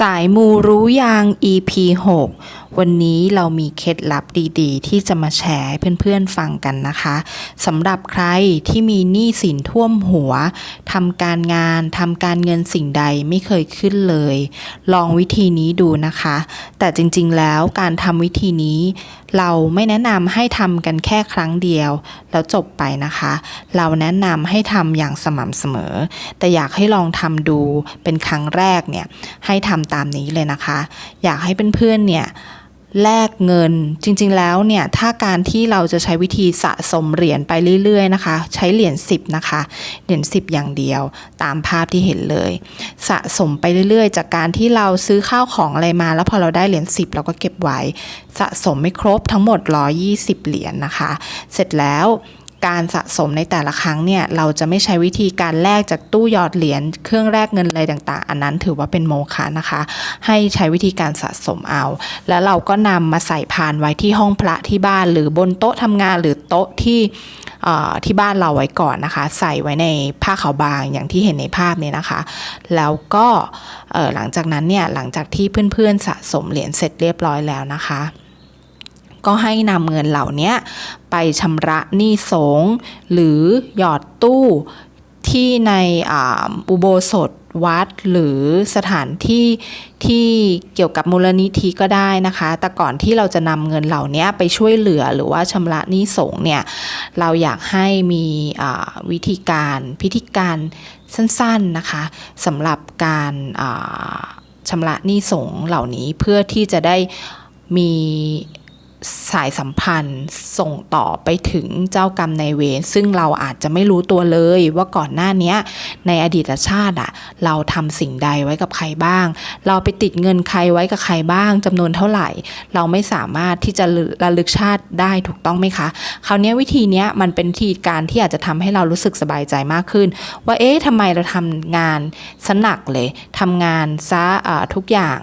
สายมูรู้ยาง EP 6 วันนี้เรามีเคล็ดลับดีๆ ที่จะมาแชร์เพื่อนๆฟังกันนะคะสำหรับใครที่มีหนี้สินท่วมหัวทำการงานทำการเงินสิ่งใดไม่เคยขึ้นเลย ลองวิธีนี้ดูนะคะ แต่จริงๆแล้วการทำวิธีนี้เราไม่แนะนำให้ทำกันแค่ครั้งเดียว แล้วจบไปนะคะ เราแนะนำให้ทำอย่างสม่ำเสมอ แต่อยากให้ลองทำดูเป็นครั้งแรกเนี่ยให้ทำตามนี้เลยนะคะ อยากให้เพื่อนๆเนี่ย แลกเงินจริงๆแล้วเนี่ยถ้าการที่เราจะใช้วิธีสะสมเหรียญไปเรื่อยๆนะคะ ใช้เหรียญ10นะคะเหรียญ10 อย่างเดียว ตามภาพที่เห็นเลย สะสมไปเรื่อยๆ จากการที่เราซื้อข้าวของอะไรมา แล้วพอเราได้เหรียญ10 เราก็เก็บไว้ สะสมไม่ครบทั้งหมด 120 เหรียญนะคะ เสร็จแล้ว การสะสมในแต่ละครั้งเนี่ยเราจะไม่ใช้วิธีการแลกจากตู้หยอดเหรียญเครื่องแลกเงินอะไรต่างๆ อันนั้นถือว่าเป็นโมฆะนะคะ ให้ใช้วิธีการสะสมเอา แล้วเราก็นำมาใส่พานไว้ที่ห้องพระที่บ้าน หรือบนโต๊ะทำงานหรือโต๊ะที่ที่บ้านเราไว้ก่อนนะคะ ใส่ไว้ในผ้าขาวบางอย่างที่เห็นในภาพนี้นะคะ แล้วก็หลังจากนั้นเนี่ยหลังจากที่เพื่อนๆสะสมเหรียญเสร็จเรียบร้อยแล้วนะคะ ก็ให้นำเงินเหล่านี้ไปชำระหนี้สงหรือหยอดตู้ที่ในอ,อุโบสถวัดหรือสถานที่ที่เกี่ยวกับมูลนิธิก็ได้นะคะ แต่ก่อนที่เราจะนำเงินเหล่านี้ไปช่วยเหลือหรือว่าชำระหนี้สงเนี่ย เราอยากให้มีวิธีการพิธีการสั้นๆนะคะสำหรับการชำระหนี้สงเหล่านี้เพื่อที่จะได้มี สายสัมพันธ์ส่งต่อไปถึงเจ้ากรรมนายเวรซึ่งเราอาจจะไม่รู้ตัวเลยว่าก่อนหน้านี้ในอดีตชาติอะเราทำสิ่งใดไว้กับใครบ้าง เราไปติดเงินใครไว้กับใครบ้างจำนวนเท่าไหร่ เราไม่สามารถที่จะระลึกชาติได้ถูกต้องไหมคะ คราวนี้วิธีนี้มันเป็นวิธีการที่อาจจะทำให้เรารู้สึกสบายใจมากขึ้น ว่าเอ๊ะทำไมเราทำงานสนักเลยทำงานซะอ่าทุกอย่าง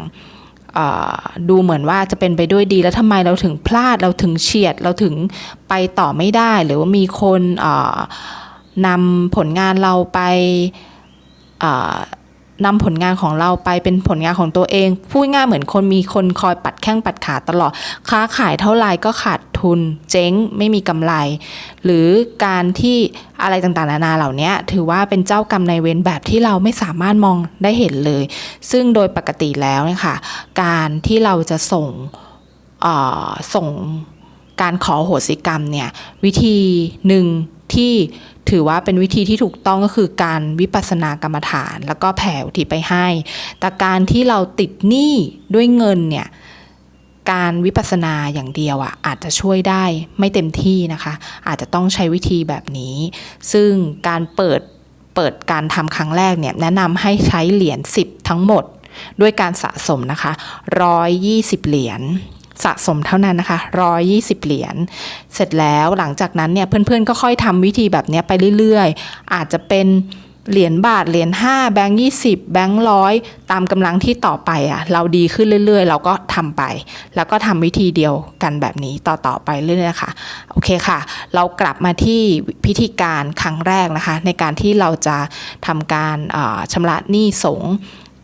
ดูเหมือนว่าจะเป็นไปด้วยดีแล้วทำไมเราถึงพลาดเราถึงเฉียดเราถึงไปต่อไม่ได้ หรือว่ามีคนนำผลงานเราไป นำผลงานของเราไปเป็นผลงานของตัวเองพูดง่ายเหมือนคนมีคนคอยปัดแข้งปัดขาตลอด ค้าขายเท่าไหร่ก็ขาดทุน เจ๊งไม่มีกำไร หรือการที่อะไรต่างๆนานาเหล่านี้ถือว่าเป็นเจ้ากรรมนายเวรแบบที่เราไม่สามารถมองได้เห็นเลย ซึ่งโดยปกติแล้วเนี่ยค่ะการที่เราจะส่งส่งการขอโหสิกรรมเนี่ยวิธีหนึ่งที่ถือว่าเป็นวิธีที่ถูกต้องก็คือการวิปัสสนากรรมฐาน แล้วก็แผ่อุทิศไปให้ แต่การที่เราติดหนี้ด้วยเงินเนี่ยการวิปัสสนาอย่างเดียวอะอาจจะช่วยได้ไม่เต็มที่นะคะ อาจจะต้องใช้วิธีแบบนี้ ซึ่งการเปิดเปิดการทำครั้งแรกเนี่ยแนะนำให้ใช้เหรียญ10 ทั้งหมด ด้วยการสะสมนะคะ 120 เหรียญ สะสมเท่านั้นนะคะ 120 เหรียญ เสร็จแล้วหลังจากนั้นเนี่ยเพื่อนๆก็ค่อยทำวิธีแบบนี้ไปเรื่อยๆ อาจจะเป็นเหรียญบาท เหรียญ5แบงค์20 แบงค์ร้อยตามกำลังที่ต่อไปอะเราดีขึ้นเรื่อยๆ เราก็ทำไป แล้วก็ทำวิธีเดียวกันแบบนี้ต่อๆไปเรื่อยๆนะคะโอเคค่ะ เรากลับมาที่พิธีการครั้งแรกนะคะ ในการที่เราจะทำการชำระหนี้สง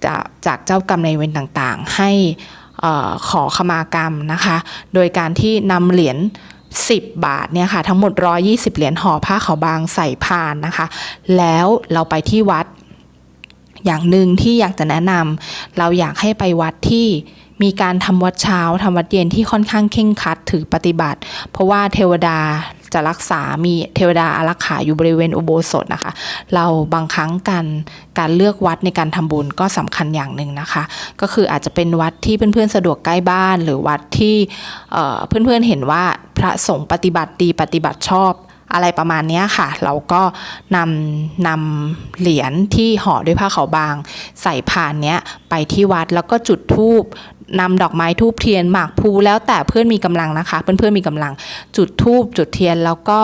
จากจากเจ้ากรรมนายเวรต่างๆ ให้ ขอขมากรรมนะคะ โดยการที่นำเหรียญ10 บาทเนี่ยค่ะทั้งหมด 120 เหรียญห่อผ้าขาวบางใส่พานนะคะ แล้วเราไปที่วัด อย่างหนึ่งที่อยากจะแนะนำเราอยากให้ไปวัดที่มีการทำวัดเช้าทำวัดเย็นที่ค่อนข้างเข่งคัดถือปฏิบัติ เพราะว่าเทวดา จะรักษา มีเทวดาอารักขาอยู่บริเวณอุโบสถนะคะ เราบางครั้งการการเลือกวัดในการทำบุญก็สำคัญอย่างหนึ่งนะคะ ก็คืออาจจะเป็นวัดที่เพื่อนๆสะดวกใกล้บ้าน หรือวัดที่เพื่อนๆเห็นว่าพระสงฆ์ปฏิบัติดีปฏิบัติชอบอะไรประมาณนี้ค่ะ เราก็นำนำเหรียญที่ห่อด้วยผ้าขาวบาง ใส่พานเนี้ยไปที่วัดแล้วก็จุดธูป นำดอกไม้ทูบเทียนหมากพูแล้วแต่เพื่อนมีกำลังนะคะ เพื่อนๆมีกำลังจุดธูปจุดเทียนแล้วก็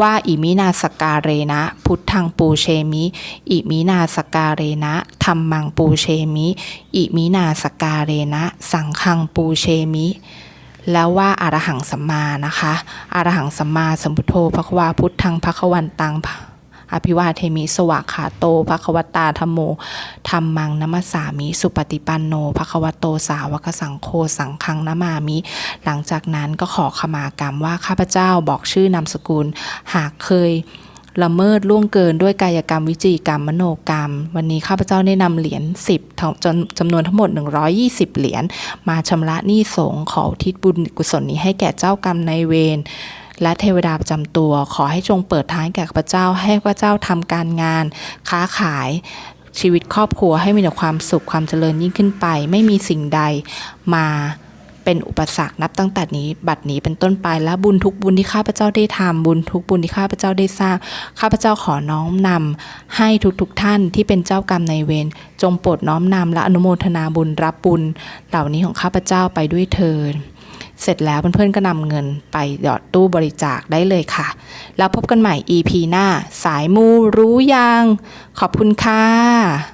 ว่าอิมินาสการเรนะ พุทธังปูเชมิ อิมินาสการเรนะธรรมังปูเชมิ อิมินาสการเรนะ สังฆังปูเชมิแล้วว่าอารหังสัมมานะคะ อารหังสัมมาสัมพุทโธพระควาพุทธังพระควันตัง อภิวาเทมิสวากขาโตภควตาธรรมโมธรรมังนัมสสามิ สุปฏิปันโนภควโตสาวกสังโฆสังฆังนามามิ หลังจากนั้นก็ขอขมากรรมว่าข้าพเจ้าบอกชื่อนามสกุล หากเคยละเมิดล่วงเกินด้วยกายกรรมวิจีกรรมมโนกรรม วันนี้ข้าพเจ้าได้นำเหรียญ10จนจำนวนทั้งหมด 120 เหรียญมาชำระหนี้สงขอทิศบุญกุศลนี้ให้แก่เจ้ากรรมนายเวร และเทวดาประจำตัว ขอให้จงเปิดทางแก่ข้าพเจ้า ให้ข้าพเจ้าทำการงาน ค้าขายชีวิตครอบครัวให้มีแต่ความสุขความเจริญยิ่งขึ้นไป ไม่มีสิ่งใดมาเป็นอุปสรรคนับตั้งแต่นี้ บัดนี้เป็นต้นไปและบุญทุกบุญที่ข้าพเจ้าได้ทำบุญทุกบุญที่ข้าพเจ้าได้สร้างข้าพเจ้าขอน้อมนำให้ทุกๆทท่านที่เป็นเจ้ากรรมในเวรจงโปรดน้อมนำและอนุโมทนาบุญรับบุญเหล่านี้ของข้าพเจ้าไปด้วยเถิด เสร็จแล้วเพื่อนๆก็นำเงินไปหยอดตู้บริจาคได้เลยค่ะ แล้วพบกันใหม่ EP หน้า สายมูรู้ยัง ขอบคุณค่ะ